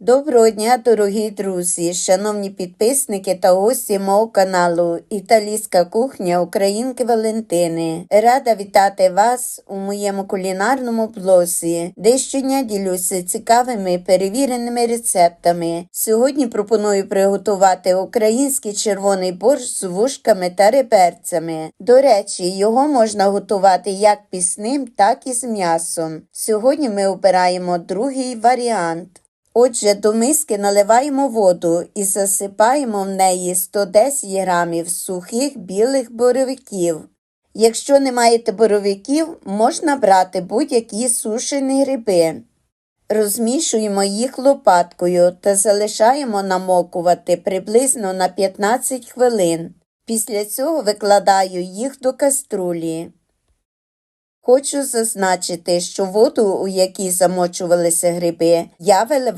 Доброго дня, дорогі друзі, шановні підписники та гості мого каналу Італійська кухня Українки Валентини. Рада вітати вас у моєму кулінарному блозі, де щодня ділюся цікавими перевіреними рецептами. Сьогодні пропоную приготувати український червоний борщ з вушками та реберцями. До речі, його можна готувати як пісним, так і з м'ясом. Сьогодні ми обираємо другий варіант. Отже, до миски наливаємо воду і засипаємо в неї 110 грамів сухих білих боровиків. Якщо не маєте боровиків, можна брати будь-які сушені гриби. Розмішуємо їх лопаткою та залишаємо намокувати приблизно на 15 хвилин. Після цього викладаю їх до каструлі. Хочу зазначити, що воду, у якій замочувалися гриби, я виливаю